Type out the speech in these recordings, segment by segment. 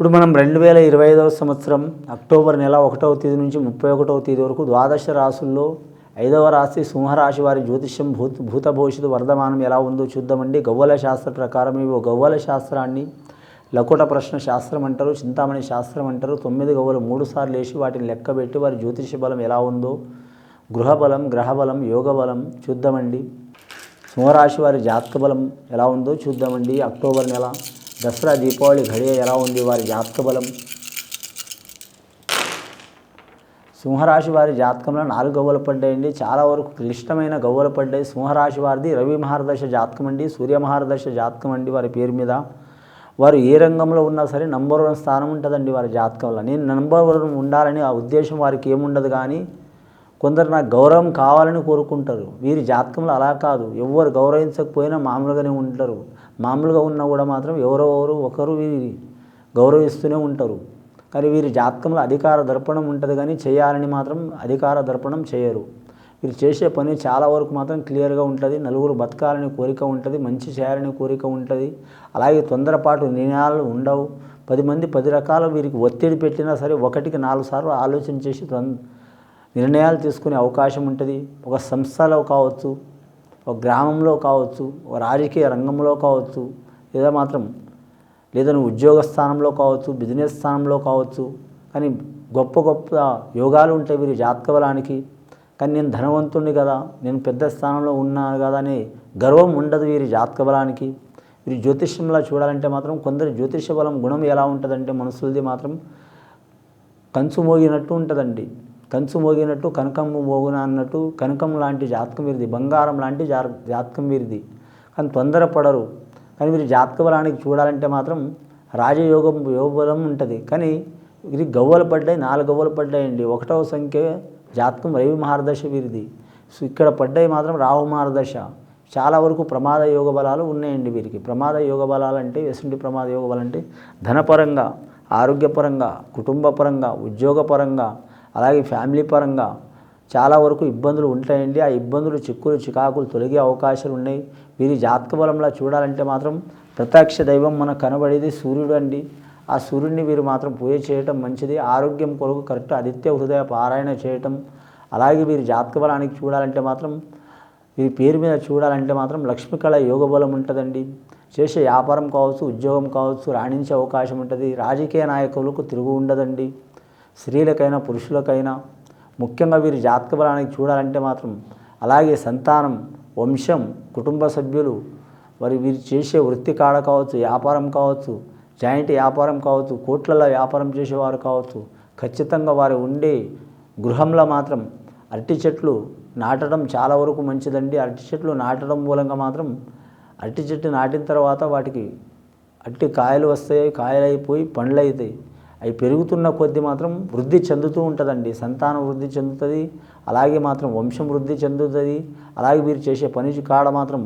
ఇప్పుడు మనం రెండు వేల ఇరవై ఐదవ సంవత్సరం అక్టోబర్ నెల ఒకటవ తేదీ నుంచి ముప్పై ఒకటవ తేదీ వరకు ద్వాదశ రాసుల్లో ఐదవ రాశి సింహరాశి వారి జ్యోతిష్యం భూత భూత భవిష్యత్తు వర్ధమానం ఎలా ఉందో చూద్దామండి. గవ్వల శాస్త్ర ప్రకారం ఇవి గవ్వల శాస్త్రాన్ని లకుట ప్రశ్న శాస్త్రం అంటారు చింతామణి శాస్త్రం అంటారు. తొమ్మిది గవ్వలు మూడు సార్లు వేసి వాటిని లెక్కబెట్టి వారి జ్యోతిష బలం ఎలా ఉందో గృహబలం గ్రహబలం యోగ బలం చూద్దామండి. సింహరాశి వారి జాతక బలం ఎలా ఉందో చూద్దామండి అక్టోబర్ నెల. దసరా దీపావళి ఘడియ ఎలా ఉంది వారి జాతక బలం సింహరాశి వారి జాతకంలో నాలుగు గవ్వలు పడ్డాయండి. చాలా వరకు క్లిష్టమైన గవ్వలు పడ్డాయి. సింహరాశి వారిది రవి మహారదశ జాతకం అండి సూర్య మహారదశ జాతకం అండి వారి పేరు మీద. వారు ఏ రంగంలో ఉన్నా సరే నంబర్ వన్ స్థానం ఉంటుందండి వారి జాతకంలో. నేను నంబర్ వన్ ఉండాలని ఆ ఉద్దేశం వారికి ఏముండదు కానీ కొందరు నాకు గౌరవం కావాలని కోరుకుంటారు. వీరి జాతకంలో అలా కాదు. ఎవరు గౌరవించకపోయినా మామూలుగానే ఉంటారు. మామూలుగా ఉన్నా కూడా మాత్రం ఎవరో ఎవరు ఒకరు వీరి గౌరవిస్తూనే ఉంటారు. కానీ వీరి జాతకంలో అధికార దర్పణం ఉంటుంది కానీ చేయాలని మాత్రం అధికార దర్పణం చేయరు. వీరు చేసే పని చాలా వరకు మాత్రం క్లియర్గా ఉంటుంది. నలుగురు బతకాలని కోరిక ఉంటుంది. మంచి చేయాలని కోరిక ఉంటుంది. అలాగే తొందరపాటు నిర్ణయాలు ఉండవు. పది మంది పది రకాల వీరికి ఒత్తిడి పెట్టినా సరే ఒకటికి నాలుగు సార్లు ఆలోచన చేసి తొం- నిర్ణయాలు తీసుకునే అవకాశం ఉంటుంది. ఒక సంస్థలో కావచ్చు ఒక గ్రామంలో కావచ్చు ఒక రాజకీయ రంగంలో కావచ్చు లేదా మాత్రం లేదా నువ్వు ఉద్యోగ స్థానంలో కావచ్చు బిజినెస్ స్థానంలో కావచ్చు కానీ గొప్ప గొప్ప యోగాలు ఉంటాయి వీరి జాతక బలానికి కానీ నేను ధనవంతుణ్ణి కదా నేను పెద్ద స్థానంలో ఉన్నాను కదా అనే గర్వం ఉండదు వీరి జాతక బలానికి వీరి జ్యోతిష్యంలా చూడాలంటే మాత్రం కొందరు జ్యోతిష బలం గుణం ఎలా ఉంటుందంటే మనుషులది మాత్రం కంచు మోగినట్టు ఉంటుందండి. కంచు మోగినట్టు కనకం మోగున అన్నట్టు కనకం లాంటి జాతకం వీరిది బంగారం లాంటి జా జాతకం వీరిది. కానీ తొందరపడరు. కానీ వీరి జాతక బలానికి చూడాలంటే మాత్రం రాజయోగం యోగబలం ఉంటుంది. కానీ ఇది గవ్వలు పడ్డాయి నాలుగు గవ్వలు పడ్డాయండి. ఒకటవ సంఖ్య జాతకం రవి మహారదశ వీరిది. సో ఇక్కడ పడ్డాయి మాత్రం రాహు మహారదశ. చాలా వరకు ప్రమాద యోగ బలాలు ఉన్నాయండి వీరికి. ప్రమాద యోగ బలాలు అంటే ఎసుంటి ప్రమాద యోగ బలాలు అంటే ధనపరంగా ఆరోగ్యపరంగా కుటుంబపరంగా ఉద్యోగపరంగా అలాగే ఫ్యామిలీ పరంగా చాలా వరకు ఇబ్బందులు ఉంటాయండి. ఆ ఇబ్బందులు చిక్కులు చికాకులు తొలగే అవకాశాలు ఉన్నాయి. వీరి జాతక బలంలో చూడాలంటే మాత్రం ప్రత్యక్ష దైవం మనకు కనబడేది సూర్యుడు అండి. ఆ సూర్యుడిని వీరు మాత్రం పూజ చేయటం మంచిది. ఆరోగ్యం కొరకు కరెక్ట్ ఆదిత్య హృదయ పారాయణ చేయటం. అలాగే వీరి జాతక బలానికి చూడాలంటే మాత్రం వీరి పేరు మీద చూడాలంటే మాత్రం లక్ష్మీకళ యోగ బలం ఉంటుందండి. చేసే వ్యాపారం కావచ్చు ఉద్యోగం కావచ్చు రాణించే అవకాశం ఉంటుంది. రాజకీయ నాయకులకు తిరుగు ఉండదండి. స్త్రీలకైనా పురుషులకైనా ముఖ్యంగా వీరి జాతక బలానికి చూడాలంటే మాత్రం అలాగే సంతానం వంశం కుటుంబ సభ్యులు మరి వీరు చేసే వృత్తి కాడ కావచ్చు వ్యాపారం కావచ్చు జాయింట్ వ్యాపారం కావచ్చు కోట్లలో వ్యాపారం చేసేవారు కావచ్చు ఖచ్చితంగా వారు ఉండే గృహంలో మాత్రం అరటి చెట్లు నాటడం చాలా వరకు మంచిదండి. అరటి చెట్లు నాటడం మూలంగా మాత్రం అరటి చెట్టు నాటిన తర్వాత వాటికి అట్టి కాయలు వస్తాయి కాయలు అయిపోయి పండ్లు అవుతాయి అవి పెరుగుతున్న కొద్ది మాత్రం వృద్ధి చెందుతూ ఉంటుందండి. సంతానం వృద్ధి చెందుతుంది అలాగే మాత్రం వంశం వృద్ధి చెందుతుంది అలాగే వీరు చేసే పని కాడ మాత్రం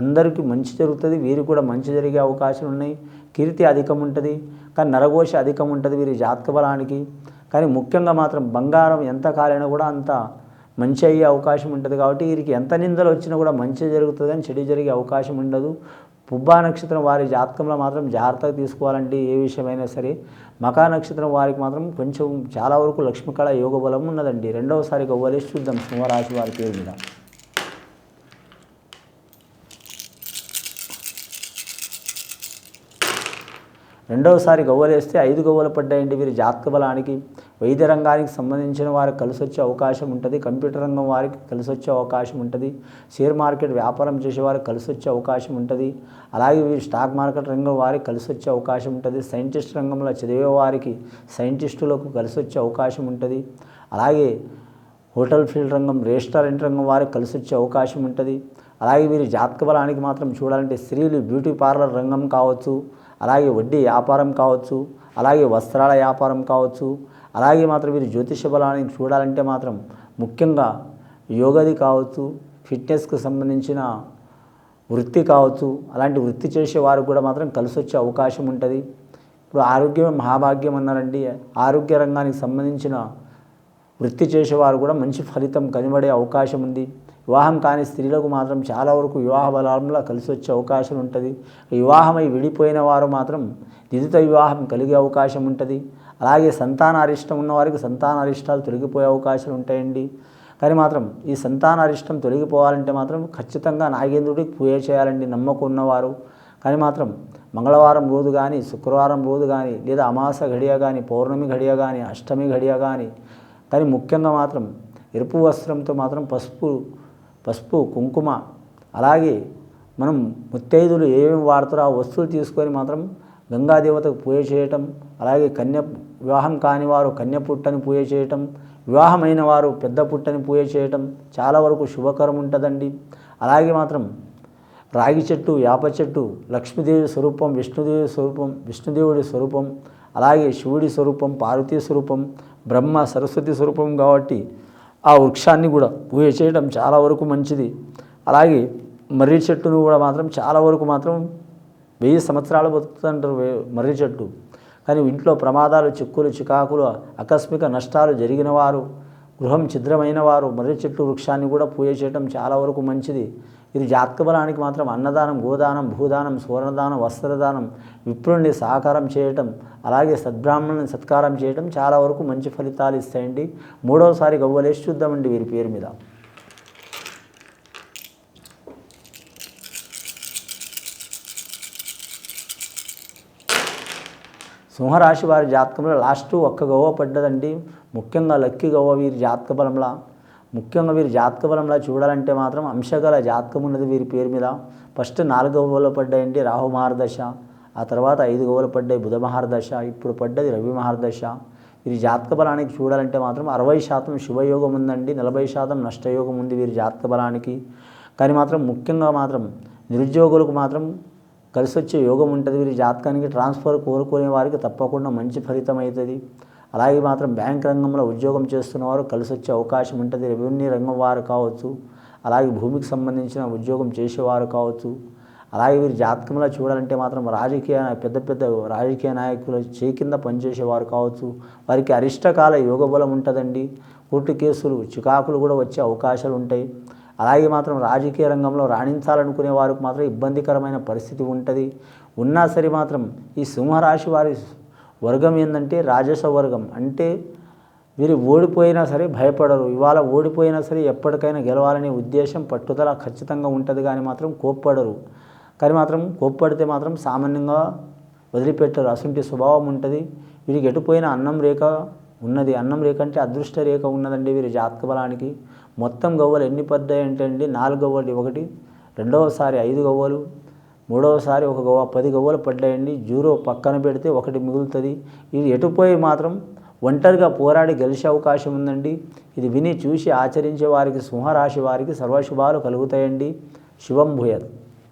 అందరికీ మంచి జరుగుతుంది వీరికి కూడా మంచి జరిగే అవకాశాలు ఉన్నాయి. కీర్తి అధికం ఉంటుంది కానీ నరఘోష అధికం ఉంటుంది వీరి జాతక బలానికి. కానీ ముఖ్యంగా మాత్రం బంగారం ఎంత కాలైనా కూడా అంత మంచి అయ్యే అవకాశం ఉంటుంది కాబట్టి వీరికి ఎంత నిందలు వచ్చినా కూడా మంచి జరుగుతుంది కానీ చెడు జరిగే అవకాశం ఉండదు. పుబ్బా నక్షత్రం వారి జాతకంలో మాత్రం జాగ్రత్తగా తీసుకోవాలంటే ఏ విషయమైనా సరే మకా నక్షత్రం వారికి మాత్రం కొంచెం చాలా వరకు లక్ష్మీకళ యోగ బలం ఉన్నదండి. రెండవసారి గవ్వలేసి చూద్దాం సింహరాశి వారి పేరు మీద. రెండవసారి గవ్వలేస్తే ఐదు గవ్వలు పడ్డాయండి వీరి జాతక బలానికి. వైద్య రంగానికి సంబంధించిన వారికి కలిసి వచ్చే అవకాశం ఉంటుంది కంప్యూటర్ రంగం వారికి కలిసి వచ్చే అవకాశం ఉంటుంది షేర్ మార్కెట్ వ్యాపారం చేసే వారికి కలిసి వచ్చే అవకాశం ఉంటుంది అలాగే వీరి స్టాక్ మార్కెట్ రంగం వారికి కలిసి వచ్చే అవకాశం ఉంటుంది సైంటిస్ట్ రంగంలో చదివే వారికి సైంటిస్టులకు కలిసి వచ్చే అవకాశం ఉంటుంది అలాగే హోటల్ ఫీల్డ్ రంగం రెస్టారెంట్ రంగం వారికి కలిసి వచ్చే అవకాశం ఉంటుంది అలాగే వీరి జాతక బలానికి మాత్రం చూడాలంటే స్త్రీలు బ్యూటీ పార్లర్ రంగం కావచ్చు అలాగే వడ్డీ వ్యాపారం కావచ్చు అలాగే వస్త్రాల వ్యాపారం కావచ్చు అలాగే మాత్రం మీరు జ్యోతిష బలాన్ని చూడాలంటే మాత్రం ముఖ్యంగా యోగది కావచ్చు ఫిట్నెస్కు సంబంధించిన వృత్తి కావచ్చు అలాంటి వృత్తి చేసే వారు కూడా మాత్రం కలిసి వచ్చే అవకాశం ఉంటుంది. ఇప్పుడు ఆరోగ్యమే మహాభాగ్యం అన్నారండి. ఆరోగ్య రంగానికి సంబంధించిన వృత్తి చేసేవారు కూడా మంచి ఫలితం కనబడే అవకాశం ఉంది. వివాహం కాని స్త్రీలకు మాత్రం చాలా వరకు వివాహ బలంలో కలిసి వచ్చే అవకాశం ఉంటుంది. వివాహమై విడిపోయిన వారు మాత్రం నిధిత వివాహం కలిగే అవకాశం ఉంటుంది. అలాగే సంతాన అరిష్టం ఉన్నవారికి సంతాన అరిష్టాలు తొలగిపోయే అవకాశాలు ఉంటాయండి. కానీ మాత్రం ఈ సంతాన అరిష్టం తొలగిపోవాలంటే మాత్రం ఖచ్చితంగా నాగేంద్రుడికి పూజ చేయాలండి నమ్మకం ఉన్నవారు కానీ మాత్రం మంగళవారం రోజు కానీ శుక్రవారం రోజు కానీ లేదా అమాస ఘడియ కానీ పౌర్ణమి ఘడియ కానీ అష్టమి ఘడియ కానీ కానీ ముఖ్యంగా మాత్రం ఎరుపు వస్త్రంతో మాత్రం పసుపు పసుపు కుంకుమ అలాగే మనం ముత్తైదులు ఏమేమి వాడతారో ఆ వస్తువులు తీసుకొని మాత్రం గంగాదేవతకు పూజ చేయటం అలాగే కన్య వివాహం కాని వారు కన్య పుట్టని పూజ చేయటం వివాహమైన వారు పెద్ద పుట్టని పూజ చేయటం చాలా వరకు శుభకరం ఉంటుందండి. అలాగే మాత్రం రాగి చెట్టు యాప చెట్టు లక్ష్మీదేవి స్వరూపం విష్ణుదేవి స్వరూపం విష్ణుదేవుడి స్వరూపం అలాగే శివుడి స్వరూపం పార్వతీ స్వరూపం బ్రహ్మ సరస్వతి స్వరూపం కాబట్టి ఆ వృక్షాన్ని కూడా పూజ చేయడం చాలా వరకు మంచిది. అలాగే మర్రి చెట్టును కూడా మాత్రం చాలా వరకు మాత్రం వెయ్యి సంవత్సరాలు బతుకుతుంటారు వే- మర్రి చెట్టు. కానీ ఇంట్లో ప్రమాదాలు చిక్కులు చికాకులు ఆకస్మిక నష్టాలు జరిగిన వారు గృహం ఛిద్రమైన వారు మర్రి చెట్టు వృక్షాన్ని కూడా పూజ చేయడం చాలా వరకు మంచిది. ఇది జాతక బలానికి మాత్రం అన్నదానం గోదానం భూదానం సువర్ణదానం వస్త్రదానం విప్రుణ్ణి సహకారం చేయటం అలాగే సద్బ్రాహ్మణుని సత్కారం చేయటం చాలా వరకు మంచి ఫలితాలు ఇస్తాయండి. మూడవసారి గవ్వలేసి చూద్దామండి వీరి పేరు మీద. సింహరాశి వారి జాతకంలో లాస్ట్ ఒక్క గవ్వ పడ్డదండి. ముఖ్యంగా లక్కీ గవ్వ వీరి జాతక బలంలా. ముఖ్యంగా వీరి జాతక బలంలా చూడాలంటే మాత్రం అంశగల జాతకం ఉన్నది వీరి పేరు మీద. ఫస్ట్ నాలుగు గవ్వలు పడ్డాయండి రాహు మహారదశ. ఆ తర్వాత ఐదు గవ్వలు పడ్డాయి బుధ మహారదశ. ఇప్పుడు పడ్డది రవి మహారదశ. వీరి జాతక బలానికి చూడాలంటే మాత్రం అరవై శాతం శుభయోగం ఉందండి. నలభై శాతం నష్టయోగం ఉంది వీరి జాతక బలానికి. కానీ మాత్రం ముఖ్యంగా మాత్రం నిరుద్యోగులకు మాత్రం కలిసి వచ్చే యోగం ఉంటుంది. వీరి జాతకానికి ట్రాన్స్ఫర్ కోరుకునే వారికి తప్పకుండా మంచి ఫలితం అవుతుంది అలాగే మాత్రం బ్యాంక్ రంగంలో ఉద్యోగం చేస్తున్నవారు కలిసి వచ్చే అవకాశం ఉంటుంది. రెవెన్యూ రంగం వారు కావచ్చు అలాగే భూమికి సంబంధించిన ఉద్యోగం చేసేవారు కావచ్చు. అలాగే వీరి జాతకంలో చూడాలంటే మాత్రం రాజకీయ పెద్ద పెద్ద రాజకీయ నాయకులు చే కింద పనిచేసేవారు కావచ్చు. వారికి అరిష్టకాల యోగ బలం ఉంటుందండి. కోర్టు కేసులు చికాకులు కూడా వచ్చే అవకాశాలు ఉంటాయి. అలాగే మాత్రం రాజకీయ రంగంలో రాణించాలనుకునే వారికి మాత్రం ఇబ్బందికరమైన పరిస్థితి ఉంటుంది. ఉన్నా సరే మాత్రం ఈ సింహరాశి వారి వర్గం ఏంటంటే రాజస వర్గం. అంటే వీరు ఓడిపోయినా సరే భయపడరు. ఇవాళ ఓడిపోయినా సరే ఎప్పటికైనా గెలవాలనే ఉద్దేశం పట్టుదల ఖచ్చితంగా ఉంటుంది కానీ మాత్రం కోప్పడరు. కానీ మాత్రం కోప్పడితే మాత్రం సామాన్యంగా వదిలిపెట్టరు. అసంటి స్వభావం ఉంటుంది. వీరికి ఎటుపోయిన అన్నం రేఖ ఉన్నది. అన్నం రేఖ అంటే అదృష్ట రేఖ ఉన్నదండి వీరి జాతక బలానికి. మొత్తం గవ్వలు ఎన్ని పడ్డాయి అంటే అండి? నాలుగు గవ్వలు ఒకటి రెండవసారి ఐదు గవ్వలు మూడవసారి ఒక గవ్వ పది గవ్వలు పడ్డాయండి. జీరో పక్కన పెడితే ఒకటి మిగులుతుంది. ఇది ఎటుపోయి మాత్రం ఒంటరిగా పోరాడి గెలిచే అవకాశం ఉందండి. ఇది విని చూసి ఆచరించే వారికి సింహరాశి వారికి సర్వశుభాలు కలుగుతాయండి. శుభం భూయత్.